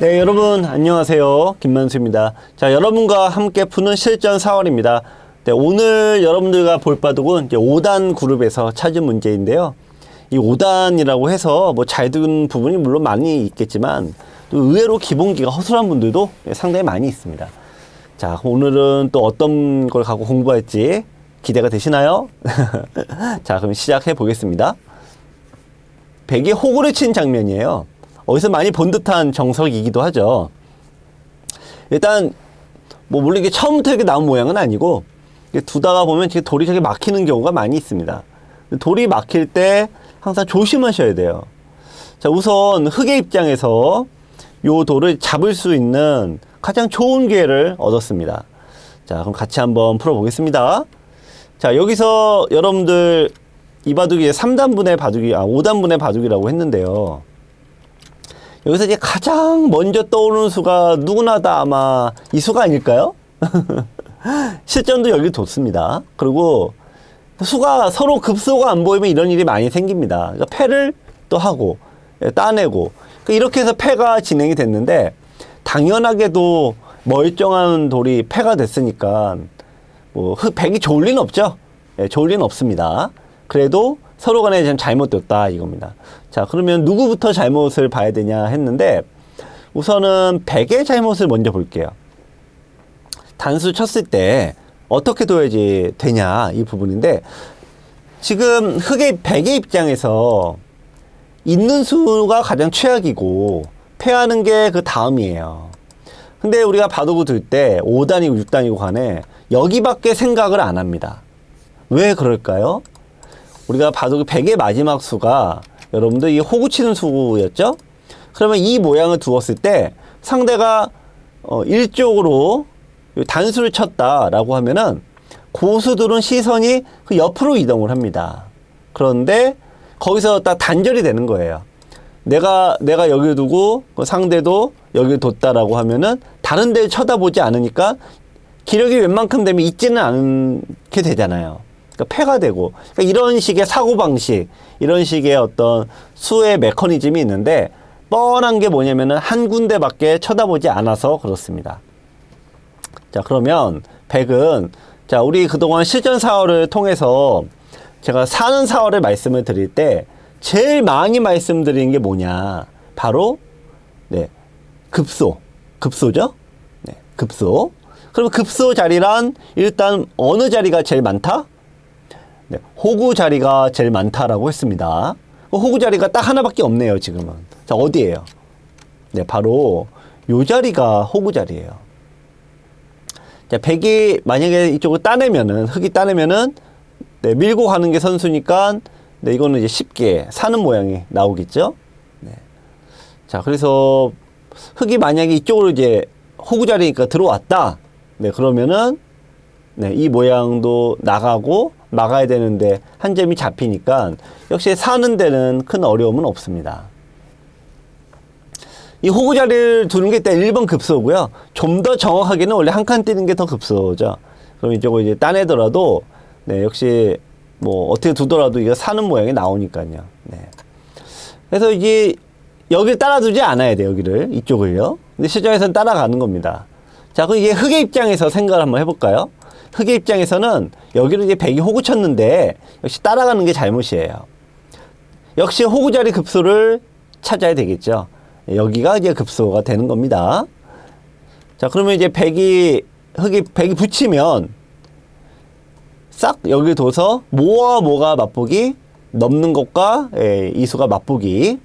네, 여러분 안녕하세요. 김만수입니다. 자, 여러분과 함께 푸는 실전 4월입니다. 네, 오늘 여러분들과 볼 바둑은 이제 5단 그룹에서 찾은 문제인데요. 이 5단이라고 해서 뭐 잘 든 부분이 물론 많이 있겠지만 또 의외로 기본기가 허술한 분들도 상당히 많이 있습니다. 자, 오늘은 또 어떤 걸 갖고 공부할지 기대가 되시나요? 자, 그럼 시작해 보겠습니다. 백이 호구를 친 장면이에요. 어디서 많이 본 듯한 정석이기도 하죠. 일단 뭐 물론 이게 처음부터 이렇게 나온 모양은 아니고 두다가 보면 지금 돌이 저게 막히는 경우가 많이 있습니다. 돌이 막힐 때 항상 조심하셔야 돼요. 자, 우선 흙의 입장에서 요 돌을 잡을 수 있는 가장 좋은 기회를 얻었습니다. 자, 그럼 같이 한번 풀어보겠습니다. 자, 여기서 여러분들 이 바둑이 3단분의 바둑이, 아, 5단분의 바둑이라고 했는데요. 여기서 이제 가장 먼저 떠오르는 수가 누구나 다 아마 이 수가 아닐까요? 실전도 여기 뒀습니다. 그리고 수가 서로 급소가 안 보이면 이런 일이 많이 생깁니다. 그러니까 패를 또 하고 예, 따내고 그러니까 이렇게 해서 패가 진행이 됐는데 당연하게도 멀쩡한 돌이 패가 됐으니까 뭐 흑- 백이 좋을 리는 없죠. 예, 좋을 리는 없습니다. 그래도 서로 간에 좀 잘못됐다 이겁니다. 자, 그러면 누구부터 잘못을 봐야 되냐 했는데 우선은 백의 잘못을 먼저 볼게요. 단수 쳤을 때 어떻게 둬야지 되냐 이 부분인데 지금 흑의 백의 입장에서 있는 수가 가장 최악이고 패하는 게 그 다음이에요. 근데 우리가 바둑을 둘 때 5단이고 6단이고 간에 여기밖에 생각을 안 합니다. 왜 그럴까요? 우리가 바둑의 100의 마지막 수가 여러분들 이 호구 치는 수였죠? 그러면 이 모양을 두었을 때 상대가 어, 일쪽으로 단수를 쳤다라고 하면은 고수들은 시선이 그 옆으로 이동을 합니다. 그런데 거기서 딱 단절이 되는 거예요. 내가 내가 여기 두고 그 상대도 여기 뒀다라고 하면은 다른 데를 쳐다보지 않으니까 기력이 웬만큼 되면 있지는 않게 되잖아요. 그러니까 패가 되고 그러니까 이런 식의 사고 방식, 이런 식의 어떤 수의 메커니즘이 있는데 뻔한 게 뭐냐면은 한 군데밖에 쳐다보지 않아서 그렇습니다. 자, 그러면 백은 자, 우리 그동안 실전 사월을 통해서 제가 사는 사월을 말씀을 드릴 때 제일 많이 말씀드리는 게 뭐냐? 바로 네. 급소. 급소죠? 네. 급소. 그럼 급소 자리란 일단 어느 자리가 제일 많다? 네. 호구 자리가 제일 많다라고 했습니다. 그 호구 자리가 딱 하나밖에 없네요, 지금은. 자, 어디예요? 네, 바로 요 자리가 호구 자리예요. 자, 백이 만약에 이쪽을 따내면은, 흙이 따내면은, 네, 밀고 가는 게 선수니까, 네, 이거는 이제 쉽게 사는 모양이 나오겠죠? 네. 자, 그래서 흙이 만약에 이쪽으로 이제 호구 자리니까 들어왔다. 네, 그러면은, 네, 이 모양도 나가고 막아야 되는데 한 점이 잡히니까 역시 사는 데는 큰 어려움은 없습니다. 이 호구 자리를 두는 게 일단 1번 급소고요. 좀 더 정확하게는 원래 한 칸 뛰는 게 더 급소죠. 그럼 이쪽을 이제 따내더라도, 네, 역시 뭐 어떻게 두더라도 이거 사는 모양이 나오니까요. 네. 그래서 이게 여기를 따라두지 않아야 돼요, 여기를. 이쪽을요. 근데 실전에서는 따라가는 겁니다. 자, 그럼 이게 흑의 입장에서 생각을 한번 해볼까요? 흑의 입장에서는 여기를 이제 백이 호구 쳤는데 역시 따라가는 게 잘못이에요. 역시 호구 자리 급소를 찾아야 되겠죠. 여기가 이제 급소가 되는 겁니다. 자, 그러면 이제 백이, 흙이, 백이 붙이면 싹 여기 둬서 뭐와 뭐가 맛보기 넘는 것과 예, 이수가 맛보기.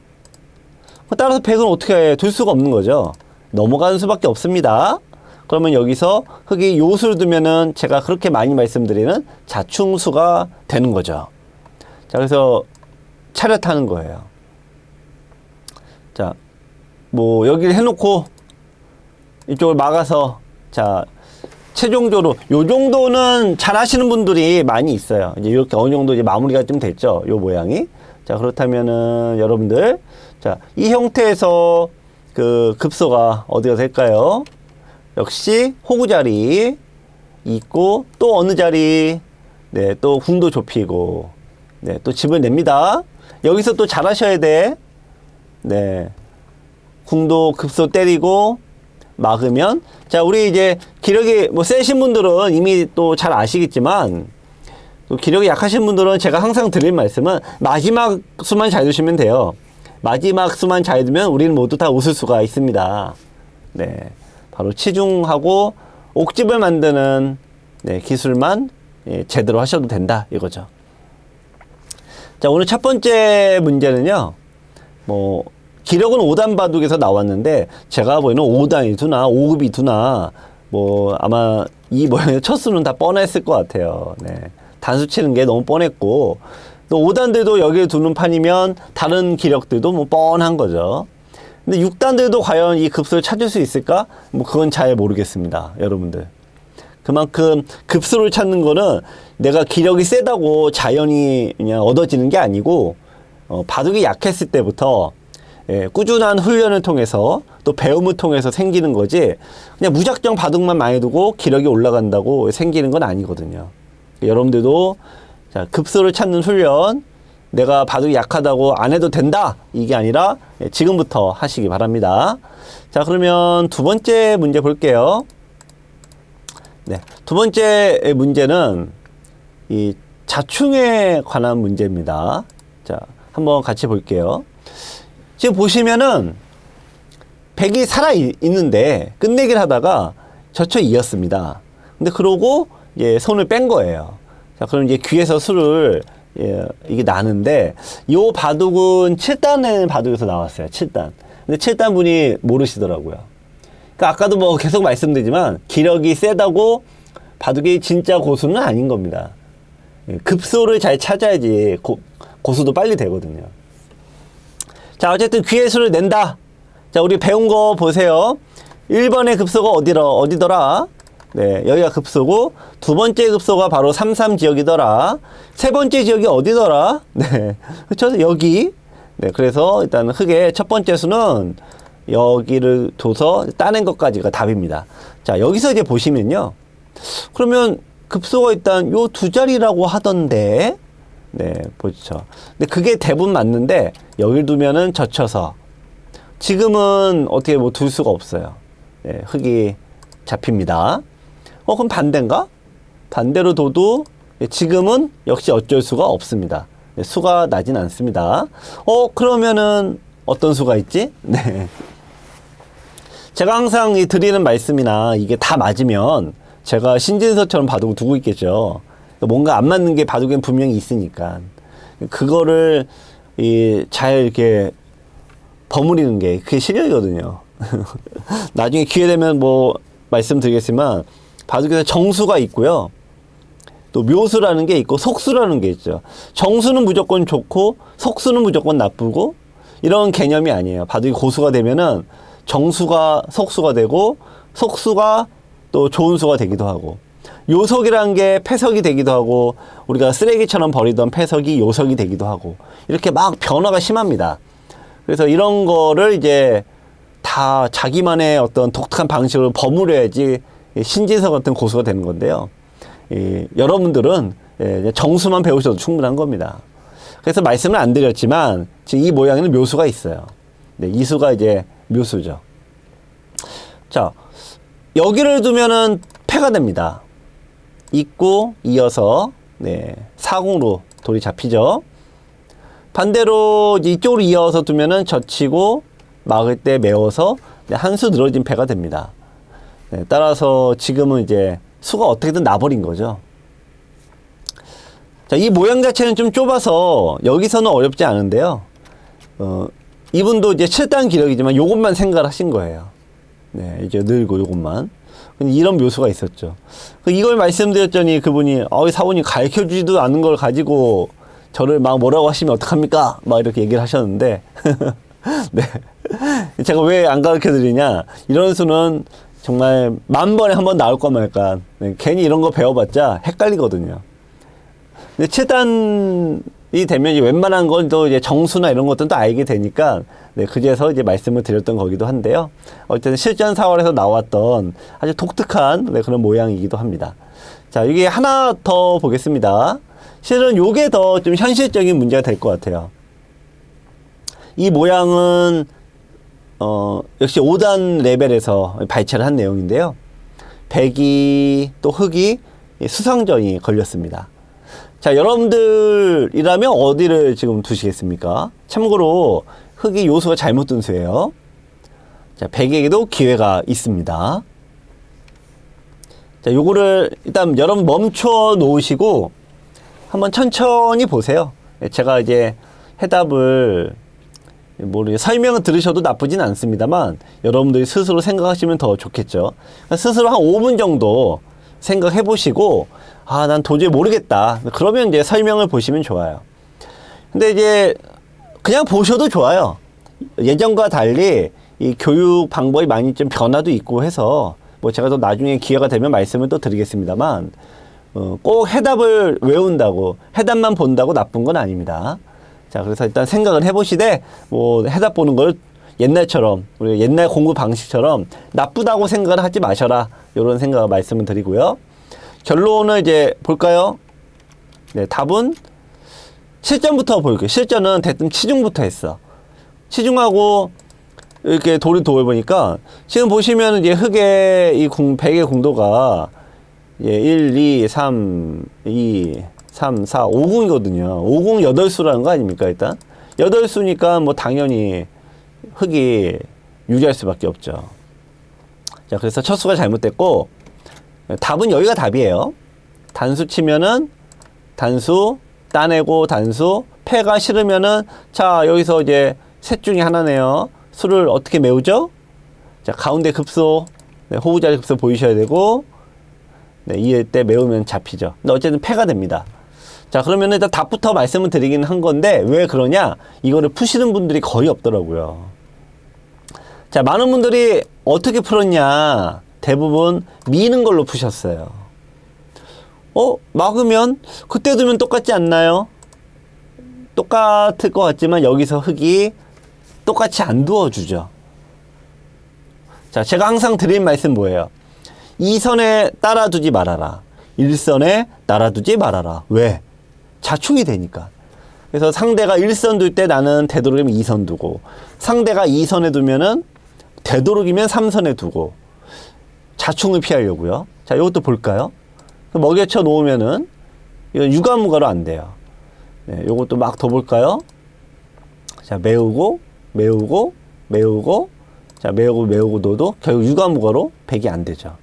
따라서 백은 어떻게 둘 수가 없는 거죠. 넘어가는 수밖에 없습니다. 그러면 여기서 흙이 요수를 두면은 제가 그렇게 많이 말씀드리는 자충수가 되는 거죠. 자, 그래서 차렷하는 거예요. 자, 뭐 여기를 해놓고 이쪽을 막아서 자 최종적으로 요 정도는 잘 하시는 분들이 많이 있어요. 이제 이렇게 어느 정도 이제 마무리가 좀 됐죠. 요 모양이. 자 그렇다면은 여러분들 자 이 형태에서 그 급소가 어디가 될까요? 역시 호구 자리 있고 또 어느 자리 네 또 궁도 좁히고 네 또 집을 냅니다. 여기서 또 잘하셔야 돼. 네. 궁도 급소 때리고 막으면 자 우리 이제 기력이 뭐 세신 분들은 이미 또 잘 아시겠지만 또 기력이 약하신 분들은 제가 항상 드릴 말씀은 마지막 수만 잘 두시면 돼요. 마지막 수만 잘 두면 우리는 모두 다 웃을 수가 있습니다. 네, 바로 치중하고 옥집을 만드는 네, 기술만 예, 제대로 하셔도 된다 이거죠. 자 오늘 첫 번째 문제는요. 뭐 기력은 5단 바둑에서 나왔는데 제가 보기에는 5단 이 두나 5급 이 두나 뭐 아마 이 모양의 첫 수는 다 뻔했을 것 같아요. 네. 단수 치는 게 너무 뻔했고 또 5단들도 여기에 두는 판이면 다른 기력들도 뭐 뻔한 거죠. 근데 6단들도 과연 이 급수를 찾을 수 있을까? 뭐 그건 잘 모르겠습니다. 여러분들. 그만큼 급수를 찾는 거는 내가 기력이 세다고 자연히 그냥 얻어지는 게 아니고 어, 바둑이 약했을 때부터 예, 꾸준한 훈련을 통해서 또 배움을 통해서 생기는 거지 그냥 무작정 바둑만 많이 두고 기력이 올라간다고 생기는 건 아니거든요. 여러분들도 자, 급수를 찾는 훈련 내가 바둑이 약하다고 안 해도 된다 이게 아니라 예, 지금부터 하시기 바랍니다. 자 그러면 두 번째 문제 볼게요. 네, 두 번째 문제는 이 자충에 관한 문제입니다. 자, 한번 같이 볼게요. 지금 보시면은 백이 살아 이- 있는데 끝내기를 하다가 젖혀 이었습니다. 근데 그러고 예, 손을 뺀 거예요. 자, 그럼 이제 귀에서 술을 예, 이게 나는데 요 바둑은 7단의 바둑에서 나왔어요. 7단. 근데 7단 분이 모르시더라고요. 그러니까 아까도 뭐 계속 말씀드리지만 기력이 세다고 바둑이 진짜 고수는 아닌 겁니다. 예, 급소를 잘 찾아야지 고, 고수도 빨리 되거든요. 자, 어쨌든 귀의 수를 낸다. 자, 우리 배운 거 보세요. 1번의 급소가 어디라, 어디더라? 네, 여기가 급소고, 두 번째 급소가 바로 33 지역이더라. 세 번째 지역이 어디더라? 네, 그쵸? 여기. 네, 그래서 일단 흙의 첫 번째 수는 여기를 둬서 따낸 것까지가 답입니다. 자, 여기서 이제 보시면요. 그러면 급소가 일단 요 두 자리라고 하던데, 네, 보죠. 근데 그게 대부분 맞는데, 여길 두면은 젖혀서. 지금은 어떻게 뭐 둘 수가 없어요. 네, 흙이 잡힙니다. 어, 그럼 반대인가? 반대로 둬도 예, 지금은 역시 어쩔 수가 없습니다. 네, 수가 나진 않습니다. 어, 그러면은 어떤 수가 있지? 네. 제가 항상 이 드리는 말씀이나 이게 다 맞으면 제가 신진서처럼 바둑을 두고 있겠죠. 뭔가 안 맞는 게 바둑엔 분명히 있으니까. 그거를 이 잘 이렇게 버무리는 게 그게 실력이거든요. 나중에 기회 되면 뭐 말씀드리겠지만 바둑에서 정수가 있고요. 또 묘수라는 게 있고 속수라는 게 있죠. 정수는 무조건 좋고 속수는 무조건 나쁘고 이런 개념이 아니에요. 바둑이 고수가 되면은 정수가 속수가 되고 속수가 또 좋은 수가 되기도 하고 요석이라는 게 패석이 되기도 하고 우리가 쓰레기처럼 버리던 패석이 요석이 되기도 하고 이렇게 막 변화가 심합니다. 그래서 이런 거를 이제 다 자기만의 어떤 독특한 방식으로 버무려야지 신진서 같은 고수가 되는 건데요. 이, 여러분들은 예, 정수만 배우셔도 충분한 겁니다. 그래서 말씀을 안 드렸지만 지금 이 모양에는 묘수가 있어요. 네, 이 수가 이제 묘수죠. 자, 여기를 두면은 패가 됩니다. 있고 이어서 네, 사공으로 돌이 잡히죠. 반대로 이쪽으로 이어서 두면은 젖히고 막을 때 메워서 네, 한수 늘어진 패가 됩니다. 네, 따라서 지금은 이제 수가 어떻게든 나버린 거죠. 자, 이 모양 자체는 좀 좁아서 여기서는 어렵지 않은데요. 어, 이분도 이제 7단 기력이지만 요것만 생각을 하신 거예요. 네, 이제 늘고 요것만. 이런 묘수가 있었죠. 그 이걸 말씀드렸더니 그분이, 어, 사원이 가르쳐 주지도 않은 걸 가지고 저를 막 뭐라고 하시면 어떡합니까? 막 이렇게 얘기를 하셨는데, 네. 제가 왜 안 가르쳐 드리냐? 이런 수는 정말 만 번에 한 번 나올 거 말까. 네, 괜히 이런 거 배워봤자 헷갈리거든요. 근데 체단이 되면 이제 웬만한 건 또 이제 정수나 이런 것들도 알게 되니까 네, 그제서 이제 말씀을 드렸던 거기도 한데요. 어쨌든 실전 사월에서 나왔던 아주 독특한 네, 그런 모양이기도 합니다. 자, 이게 하나 더 보겠습니다. 실은 요게 더 좀 현실적인 문제가 될 것 같아요. 이 모양은 어, 역시 5단 레벨에서 발췌를 한 내용인데요. 백이 또 흑이 수상전이 걸렸습니다. 자, 여러분들이라면 어디를 지금 두시겠습니까? 참고로 흑이 요소가 잘못 둔 수예요. 자, 백에게도 기회가 있습니다. 자, 요거를 일단 여러분 멈춰 놓으시고 한번 천천히 보세요. 예, 제가 이제 해답을 모르게 설명을 들으셔도 나쁘진 않습니다만 여러분들이 스스로 생각하시면 더 좋겠죠. 그러니까 스스로 한 5분 정도 생각해 보시고 아, 난 도저히 모르겠다. 그러면 이제 설명을 보시면 좋아요. 근데 이제 그냥 보셔도 좋아요. 예전과 달리 이 교육 방법이 많이 좀 변화도 있고 해서 뭐 제가 또 나중에 기회가 되면 말씀을 또 드리겠습니다만 어, 꼭 해답을 외운다고 해답만 본다고 나쁜 건 아닙니다. 자, 그래서 일단 생각을 해보시되 뭐 해답 보는 걸 옛날처럼 우리 옛날 공부 방식처럼 나쁘다고 생각을 하지 마셔라 이런 생각을 말씀을 드리고요. 결론을 이제 볼까요? 네, 답은 실전부터 볼게요. 실전은 대뜸 치중부터 했어. 치중하고 이렇게 돌이 돌 보니까 지금 보시면 이제 흑의 이 궁, 백의 궁도가 예, 1, 2, 3, 2, 3, 4, 5궁이거든요. 5궁 8수라는 거 아닙니까, 일단? 8수니까 뭐 당연히 흑이 유리할 수밖에 없죠. 자, 그래서 첫 수가 잘못됐고, 답은 여기가 답이에요. 단수 치면은 단수, 따내고 단수, 패가 싫으면은 자, 여기서 이제 셋 중에 하나네요. 수를 어떻게 메우죠? 자, 가운데 급소, 네, 호구자리 급소 보이셔야 되고, 네, 이을 때 메우면 잡히죠. 근데 어쨌든 패가 됩니다. 자, 그러면 일단 답부터 말씀을 드리긴 한 건데, 왜 그러냐? 이거를 푸시는 분들이 거의 없더라고요. 자, 많은 분들이 어떻게 풀었냐? 대부분 미는 걸로 푸셨어요. 어? 막으면, 그때 두면 똑같지 않나요? 똑같을 것 같지만 여기서 흙이 똑같이 안 두어주죠. 자, 제가 항상 드린 말씀 뭐예요? 이선에 따라두지 말아라. 일선에 따라두지 말아라. 왜? 자충이 되니까. 그래서 상대가 일선 둘 때 나는 되도록이면 이선 두고, 상대가 이선에 두면은 되도록이면 삼선에 두고, 자충을 피하려고요. 자, 이것도 볼까요? 먹여쳐 놓으면은, 이건 유가무가로 안 돼요. 네, 요것도 막 더 볼까요? 자, 메우고, 메우고, 메우고, 자, 메우고, 메우고 넣어도 결국 유가무가로 백이 안 되죠.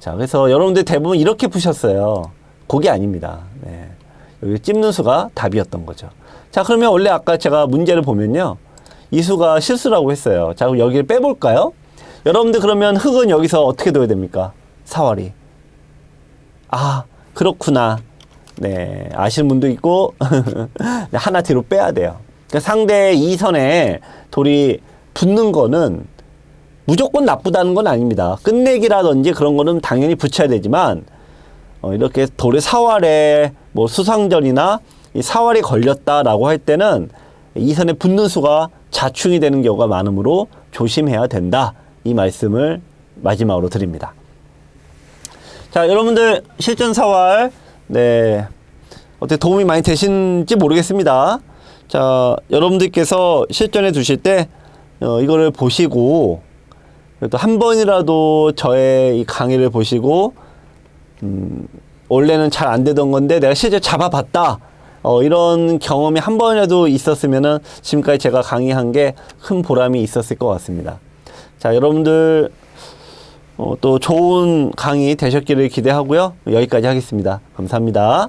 자, 그래서 여러분들 대부분 이렇게 푸셨어요. 그게 아닙니다. 네. 여기 찝는 수가 답이었던 거죠. 자, 그러면 원래 아까 제가 문제를 보면요. 이 수가 실수라고 했어요. 자, 그럼 여기를 빼볼까요? 여러분들 그러면 흙은 여기서 어떻게 둬야 됩니까? 사월이. 아, 그렇구나. 네, 아시는 분도 있고, 네, 하나 뒤로 빼야 돼요. 그러니까 상대 이선에 돌이 붙는 거는 무조건 나쁘다는 건 아닙니다. 끝내기라든지 그런 거는 당연히 붙여야 되지만, 어, 이렇게 돌의 사활에 뭐 수상전이나 이 사활이 걸렸다라고 할 때는 이 선에 붙는 수가 자충이 되는 경우가 많으므로 조심해야 된다. 이 말씀을 마지막으로 드립니다. 자, 여러분들 실전 사활, 네. 어떻게 도움이 많이 되신지 모르겠습니다. 자, 여러분들께서 실전에 두실 때, 어, 이거를 보시고, 그래도 한 번이라도 저의 이 강의를 보시고, 음, 원래는 잘 안 되던 건데 내가 실제 잡아봤다. 어, 이런 경험이 한 번이라도 있었으면은 지금까지 제가 강의한 게 큰 보람이 있었을 것 같습니다. 자, 여러분들 어, 또 좋은 강의 되셨기를 기대하고요. 여기까지 하겠습니다. 감사합니다.